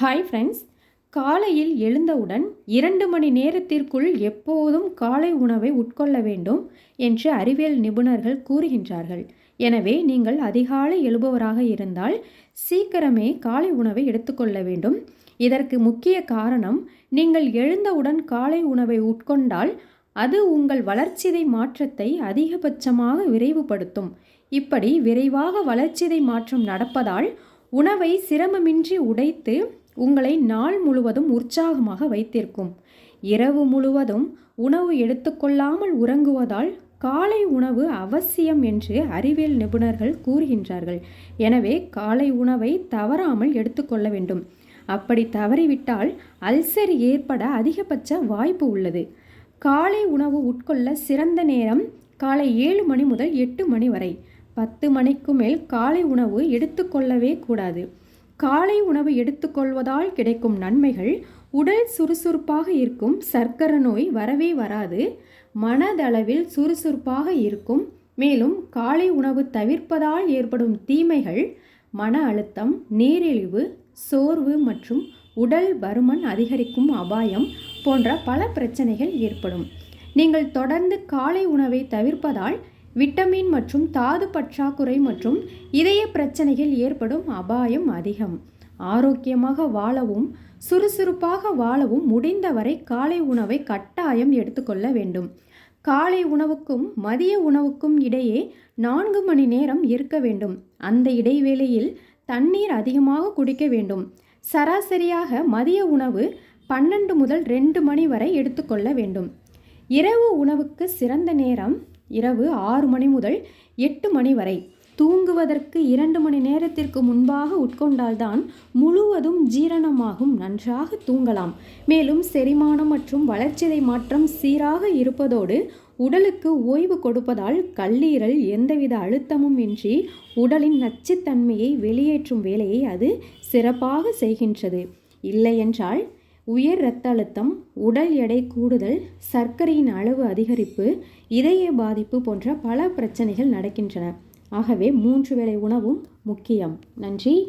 Hi friends காலையில் எழுந்தவுடன் இரண்டு மணி நேரத்திற்குள் எப்போதும் காலை உணவை உட்கொள்ள வேண்டும் என்று அறிவியல் நிபுணர்கள் கூறுகின்றார்கள். எனவே நீங்கள் அதிகாலை எழுபவராக இருந்தால் சீக்கிரமே காலை உணவை எடுத்துக்கொள்ள வேண்டும். இதற்கு முக்கிய காரணம் நீங்கள் எழுந்தவுடன் காலை உணவை உட்கொண்டால் அது உங்கள் வளர்ச்சிதை மாற்றத்தை அதிகபட்சமாக விரைவுபடுத்தும். இப்படி விரைவாக வளர்ச்சிதை மாற்றம் நடப்பதால் உணவை சிரமமின்றி உடைத்து உங்களை நாள் முழுவதும் உற்சாகமாக வைத்திருக்கும். இரவு முழுவதும் உணவு எடுத்துக்கொள்ளாமல் உறங்குவதால் காலை உணவு அவசியம் என்று அறிவியல் நிபுணர்கள் கூறுகின்றார்கள். எனவே காலை உணவை தவறாமல் எடுத்துக்கொள்ள வேண்டும். அப்படி தவறிவிட்டால் அல்சர் ஏற்பட அதிகபட்ச வாய்ப்பு உள்ளது. காலை உணவு உட்கொள்ள சிறந்த நேரம் காலை ஏழு மணி முதல் எட்டு மணி வரை. பத்து மணிக்கு மேல் காலை உணவு எடுத்துக்கொள்ளவே கூடாது. காலை உணவு எடுத்துக்கொள்வதால் கிடைக்கும் நன்மைகள் உடல் சுறுசுறுப்பாக இருக்கும் சர்க்கரை நோய் வரவே வராது. மனதளவில் சுறுசுறுப்பாக இருக்கும். மேலும் காலை உணவு தவிர்ப்பதால் ஏற்படும் தீமைகள் மன அழுத்தம் நீரிழிவு சோர்வு மற்றும் உடல் பருமன் அதிகரிக்கும் அபாயம் போன்ற பல பிரச்சனைகள் ஏற்படும். நீங்கள் தொடர்ந்து காலை உணவை தவிர்ப்பதால் விட்டமின் மற்றும் தாது பற்றாக்குறை மற்றும் இதய பிரச்சனைகள் ஏற்படும் அபாயம் அதிகம். ஆரோக்கியமாக வாழவும் சுறுசுறுப்பாக வாழவும் முடிந்தவரை காலை உணவை கட்டாயம் எடுத்துக்கொள்ள வேண்டும். காலை உணவுக்கும் மதிய உணவுக்கும் இடையே நான்கு மணி நேரம் இருக்க வேண்டும். அந்த இடைவேளையில் தண்ணீர் அதிகமாக குடிக்க வேண்டும். சராசரியாக மதிய உணவு பன்னெண்டு முதல் ரெண்டு மணி வரை எடுத்துக்கொள்ள வேண்டும். இரவு உணவுக்கு சிறந்த நேரம் இரவு ஆறு மணி முதல் எட்டு மணி வரை. தூங்குவதற்கு இரண்டு மணி நேரத்திற்கு முன்பாக உட்கொண்டால்தான் முழுவதும் ஜீரணமாகும். நன்றாக தூங்கலாம். மேலும் செரிமானம் மற்றும் வளர்ச்சிதை மாற்றம் சீராக இருப்பதோடு உடலுக்கு ஓய்வு கொடுப்பதால் கல்லீரல் எந்தவித அழுத்தமும் இன்றி உடலின் நச்சுத்தன்மையை வெளியேற்றும் வேலையை அது சிறப்பாக செய்கின்றது. இல்லையென்றால் உயர் இரத்த அழுத்தம் உடல் எடை கூடுதல் சர்க்கரையின் அளவு அதிகரிப்பு இதய பாதிப்பு போன்ற பல பிரச்சனைகள் நடக்கின்றன. ஆகவே மூன்று வேளை உணவும் முக்கியம். நன்றி.